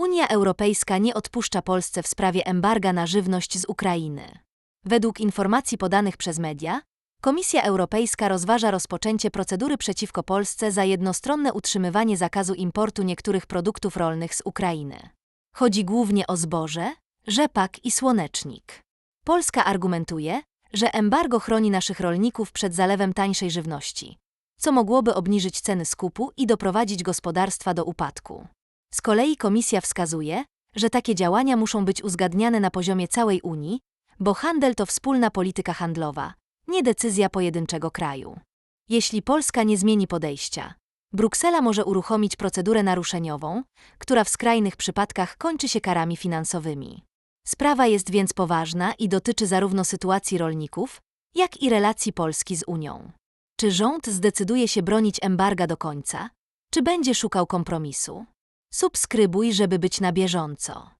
Unia Europejska nie odpuszcza Polsce w sprawie embarga na żywność z Ukrainy. Według informacji podanych przez media, Komisja Europejska rozważa rozpoczęcie procedury przeciwko Polsce za jednostronne utrzymywanie zakazu importu niektórych produktów rolnych z Ukrainy. Chodzi głównie o zboże, rzepak i słonecznik. Polska argumentuje, że embargo chroni naszych rolników przed zalewem tańszej żywności, co mogłoby obniżyć ceny skupu i doprowadzić gospodarstwa do upadku. Z kolei Komisja wskazuje, że takie działania muszą być uzgadniane na poziomie całej Unii, bo handel to wspólna polityka handlowa, nie decyzja pojedynczego kraju. Jeśli Polska nie zmieni podejścia, Bruksela może uruchomić procedurę naruszeniową, która w skrajnych przypadkach kończy się karami finansowymi. Sprawa jest więc poważna i dotyczy zarówno sytuacji rolników, jak i relacji Polski z Unią. Czy rząd zdecyduje się bronić embarga do końca, czy będzie szukał kompromisu? Subskrybuj, żeby być na bieżąco.